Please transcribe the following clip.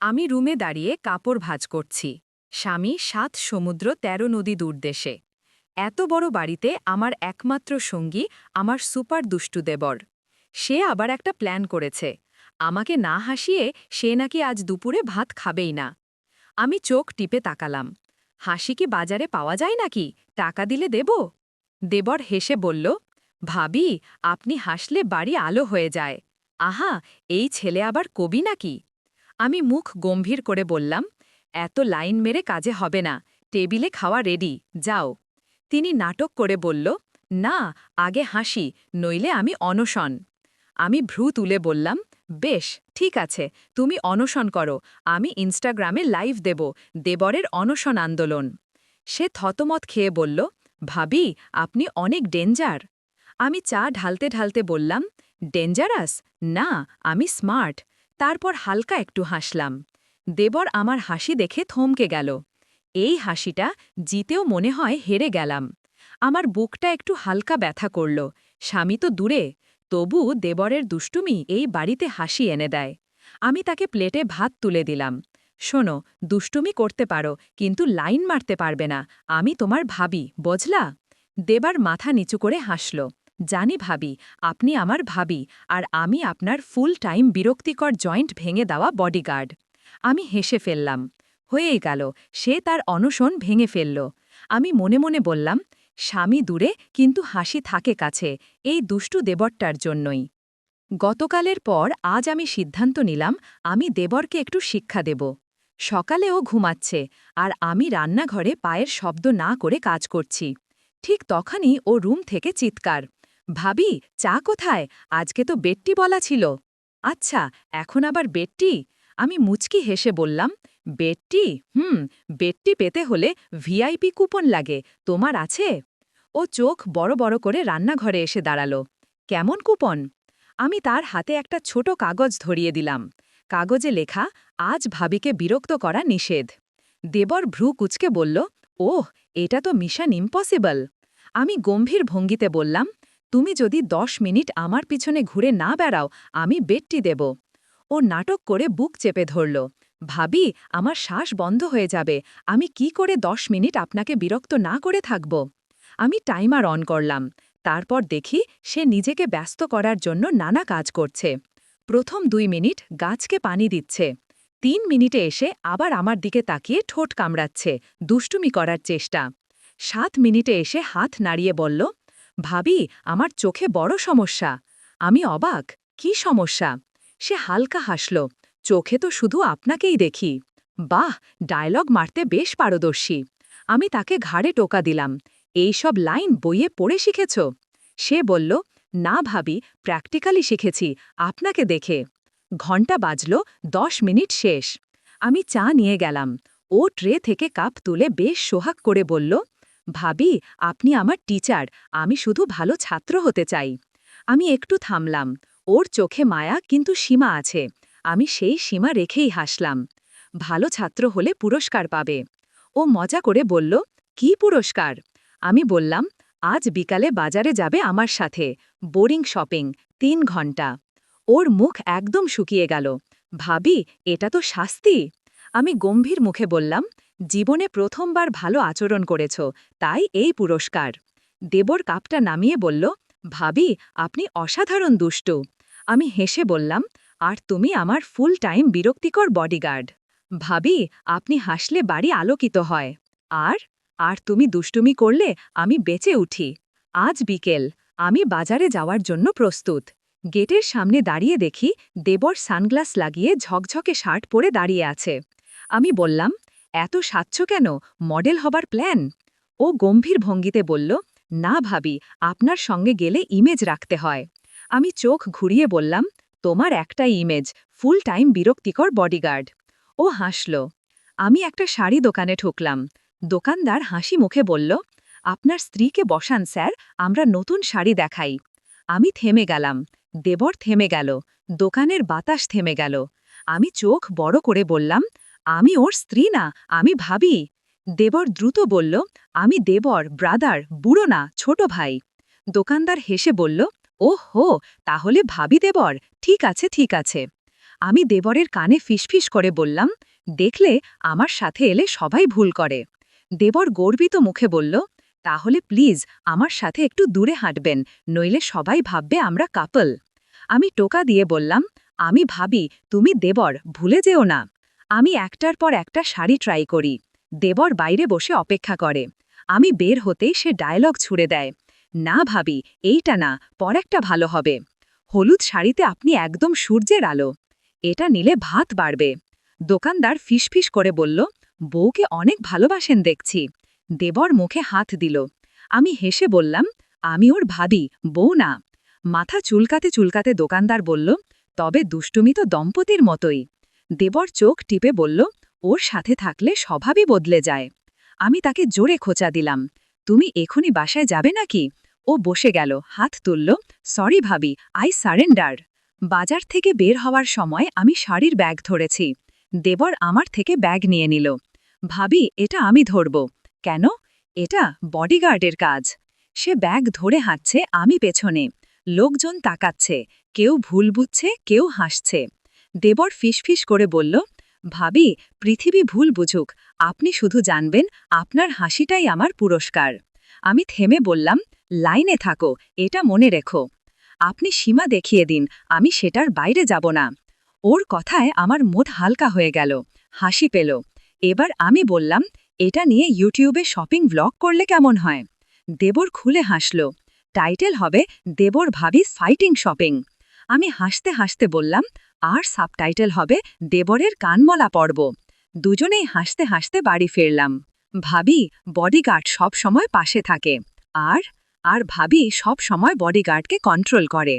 আমি রুমে দাঁড়িয়ে কাপড় ভাঁজ করছি। স্বামী সাত সমুদ্র তেরো নদী দূর দেশে। এত বড় বাড়িতে আমার একমাত্র সঙ্গী, আমার সুপার দুষ্টু দেবর। সে আবার একটা প্ল্যান করেছে। আমাকে না হাসিয়ে সে নাকি আজ দুপুরে ভাত খাবেই না। আমি চোখ টিপে তাকালাম। হাসি কি বাজারে পাওয়া যায় নাকি? টাকা দিলে দেব? দেবর হেসে বলল, ভাবি, আপনি হাসলে বাড়ি আলো হয়ে যায়। আহা, এই ছেলে আবার কবি নাকি? আমি মুখ গম্ভীর করে বললাম, এত লাইন মেরে কাজে হবে না, টেবিলে খাওয়া রেডি, যাও। তিনি নাটক করে বলল, না, আগে হাসি, নইলে আমি অনশন। আমি ভ্রু তুলে বললাম, বেশ, ঠিক আছে, তুমি অনশন করো, আমি ইনস্টাগ্রামে লাইভ দেব, দেবরের অনশন আন্দোলন। সে থতমত খেয়ে বলল, ভাবি, আপনি অনেক ডেঞ্জার। আমি চা ঢালতে ঢালতে বললাম, ডেঞ্জারাস? না, আমি স্মার্ট। তারপর হালকা একটু হাসলাম। দেবর আমার হাসি দেখে থমকে গেল। এই হাসিটা জিতেও মনে হয় হেরে গেলাম। আমার বুকটা একটু হালকা ব্যথা করল। স্বামী তো দূরে, তবু দেবরের দুষ্টুমি এই বাড়িতে হাসি এনে দেয়। আমি তাকে প্লেটে ভাত তুলে দিলাম। শোনো, দুষ্টুমি করতে পারো, কিন্তু লাইন মারতে পারবে না। আমি তোমার ভাবি বজলা দেবার মাথা নিচু করে হাসল। জানি ভাবি, আপনি আমার ভাবি আর আমি আপনার ফুল টাইম বিরক্তিকর জয়েন্ট ভেঙে দেওয়া বডিগার্ড আমি হেসে ফেললাম। হয়েই গেল, সে তার অনশন ভেঙে ফেলল। আমি মনে মনে বললাম, স্বামী দূরে কিন্তু হাসি থাকে কাছে, এই দুষ্টু দেবরটার জন্যই। গতকালের পর আজ আমি সিদ্ধান্ত নিলাম, আমি দেবরকে একটু শিক্ষা দেব। সকালেও ঘুমাচ্ছে আর আমি রান্নাঘরে পায়ের শব্দ না করে কাজ করছি। ঠিক তখনই ও রুম থেকে চিৎকার। ভাবি, চা কোথায়? আজকে তো বেটটি বলা ছিল। আচ্ছা এখন আবার বেটটি? আমি মুচকি হেসে বললাম, বেটটি? হুম, বেটটি পেতে হলে ভিআইপি কুপন লাগে। তোমার আছে? ও চোখ বড় বড় করে রান্নাঘরে এসে দাঁড়াল। কেমন কুপন? আমি তার হাতে একটা ছোট কাগজ ধরিয়ে দিলাম। কাগজে লেখা, আজ ভাবিকে বিরক্ত করা নিষেধ। দেবর ভ্রু কুচকে বলল, ওহ, এটা তো মিশন ইম্পসিবল। আমি গম্ভীর ভঙ্গিতে বললাম তুমি যদি দশ মিনিট আমার পিছনে ঘুরে না বেড়াও, আমি বেডটি দেব। ও নাটক করে বুক চেপে ধরল। ভাবি, আমার শ্বাস বন্ধ হয়ে যাবে। আমি কি করে দশ মিনিট আপনাকে বিরক্ত না করে থাকব? আমি টাইমার অন করলাম। তারপর দেখি, সে নিজেকে ব্যস্ত করার জন্য নানা কাজ করছে। প্রথম দুই মিনিট গাছকে পানি দিচ্ছে। তিন মিনিটে এসে আবার আমার দিকে তাকিয়ে ঠোঁট কামড়াচ্ছে, দুষ্টুমি করার চেষ্টা। সাত মিনিটে এসে হাত নাড়িয়ে বলল ভাবি, আমার চোখে বড় সমস্যা। আমি অবাক, কি সমস্যা? সে হালকা হাসল, চোখে তো শুধু আপনাকেই দেখি। বাহ, ডায়লগ মারতে বেশ পারদর্শী। আমি তাকে ঘাড়ে টোকা দিলাম, এই সব লাইন বইয়ে পড়ে শিখেছ? সে বলল, না ভাবি, প্র্যাকটিক্যালি শিখেছি, আপনাকে দেখে। ঘণ্টা বাজল, দশ মিনিট শেষ। আমি চা নিয়ে গেলাম। ও ট্রে থেকে কাপ তুলে বেশ সোহাগ করে বলল ভাবি, আপনি আমার টিচার, আমি শুধু ভালো ছাত্র হতে চাই। আমি একটু থামলাম। ওর চোখে মায়া, কিন্তু সীমা আছে। আমি সেই সীমা রেখেই হাসলাম। ভালো ছাত্র হলে পুরস্কার পাবে। ও মজা করে বলল, কি পুরস্কার? আমি বললাম, আজ বিকালে বাজারে যাবে আমার সাথে। বোরিং শপিং, তিন ঘণ্টা। ওর মুখ একদম শুকিয়ে গেল। ভাবি, এটা তো শাস্তি? আমি গম্ভীর মুখে বললাম জীবনে প্রথমবার ভালো আচরণ করেছ, তাই এই পুরস্কার। দেবর কাপটা নামিয়ে বলল, ভাবি, আপনি অসাধারণ দুষ্টু। আমি হেসে বললাম, আর তুমি আমার ফুল টাইম বিরক্তিকর বডিগার্ড। ভাবি, আপনি হাসলে বাড়ি আলোকিত হয়। আর আর তুমি দুষ্টুমি করলে আমি বেঁচে উঠি। আজ বিকেল, আমি বাজারে যাওয়ার জন্য প্রস্তুত। গেটের সামনে দাঁড়িয়ে দেখি দেবর সানগ্লাস লাগিয়ে ঝকঝকে শার্ট পরে দাঁড়িয়ে আছে। আমি বললাম এত সাচ্ছ কেন? মডেল হবার প্ল্যান? ও গম্ভীর ভঙ্গিতে বলল, না ভাবি, আপনার সঙ্গে গেলে ইমেজ রাখতে হয়। আমি চোখ ঘুরিয়ে বললাম, তোমার একটাই ইমেজ ফুল টাইম বিরক্তিকর বডিগার্ড ও হাসল। আমি একটা শাড়ি দোকানে ঠুকলাম। দোকানদার হাসি মুখে বলল, আপনার স্ত্রীকে বসান স্যার, আমরা নতুন শাড়ি দেখাই। আমি থেমে গেলাম। দেবর থেমে গেল। দোকানের বাতাস থেমে গেল। আমি চোখ বড় করে বললাম আমি ওর স্ত্রী না, আমি ভাবি। দেবর দ্রুত বলল, আমি দেবর ব্রাদার বুড়ো না, ছোট ভাই। দোকানদার হেসে বলল ও হো, তাহলে ভাবি দেবর, ঠিক আছে ঠিক আছে। আমি দেবরের কানে ফিসফিস করে বললাম, দেখলে, আমার সাথে এলে সবাই ভুল করে। দেবর গর্বিত মুখে বলল, তাহলে প্লিজ আমার সাথে একটু দূরে হাঁটবেন, নইলে সবাই ভাববে আমরা কাপল আমি টোকা দিয়ে বললাম, আমি ভাবি, তুমি দেবর, ভুলে যেও না। আমি একটার পর একটা শাড়ি ট্রাই করি। দেবর বাইরে বসে অপেক্ষা করে। আমি বের হতেই সে ডায়লগ ছুড়ে দেয়। না ভাবি, এইটা না পর একটা ভালো হবে। হলুদ শাড়িতে আপনি একদম সূর্যের আলো। এটা নিলে ভাত বাড়বে। দোকানদার ফিসফিস করে বলল, বউকে অনেক ভালোবাসেন দেখছি। দেবর মুখে হাত দিল। আমি হেসে বললাম, আমি ওর ভাবি, বউ না। মাথা চুলকাতে চুলকাতে দোকানদার বলল, তবে দুষ্টুমি তো দম্পতির মতোই। দেবর চোখ টিপে বলল, ওর সাথে থাকলে স্বভাবই বদলে যায়। আমি তাকে জোরে খোঁচা দিলাম। তুমি এখনই বাসায় যাবে নাকি? ও বসে গেল, হাত তুলল, সরি ভাবি, আই সারেন্ডার। বাজার থেকে বের হওয়ার সময় আমি শাড়ির ব্যাগ ধরেছি। দেবর আমার থেকে ব্যাগ নিয়ে নিল। ভাবি, এটা আমি ধরব। কেন? এটা বডিগার্ডের কাজ। সে ব্যাগ ধরে হাঁটছে, আমি পেছনে। লোকজন তাকাচ্ছে, কেউ ভুল বুঝছে, কেউ হাসছে। দেবর ফিসফিস করে বলল, ভাবি, পৃথিবী ভুল বুঝুক। আপনি শুধু জানবেন আপনার হাসিটাই আমার পুরস্কার। আমি থেমে বললাম, লাইনে থাকো, এটা মনে রেখো। আপনি সীমা দেখিয়ে দিন, আমি সেটার বাইরে যাব না। ওর কথায় আমার মুড হালকা হয়ে গেল, হাসি পেল। এবার আমি বললাম, এটা নিয়ে ইউটিউবে শপিং ভ্লগ করলে কেমন হয়? দেবর খুলে হাসল, টাইটেল হবে দেবর ভাবি ফাইটিং শপিং। আমি হাসতে হাসতে বললাম, আর সাবটাইটেল হবে দেবরের কানমলা পর্ব। দুজনেই হাসতে হাসতে বাড়ি ফিরলাম। ভাবি বডিগার্ড সব সময় পাশে থাকে। আর আর ভাবি সব সময় বডিগার্ডকে কন্ট্রোল করে।